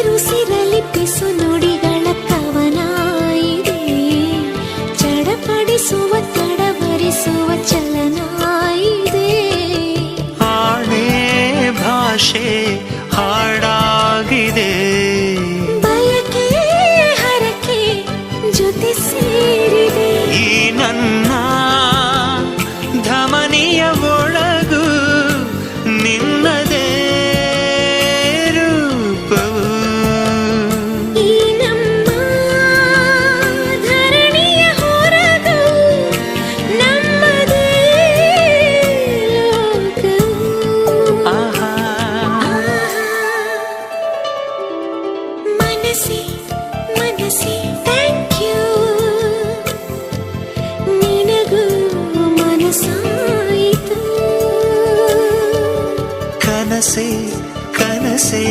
ಉಸಿರುಸಿರಲಿಪ್ಪಿಸು ನುಡಿಗಳ ಕವನಾಯಿದೆ ಚಡಪಡಿಸುವ ತಡವರಿಸುವ ಚಲನ ಇದೆ ಆಣೆ ಭಾಷೆ మనసే మనసే థ్యాంక్ యూ నినగు మనసాయితు. కనసే కనసే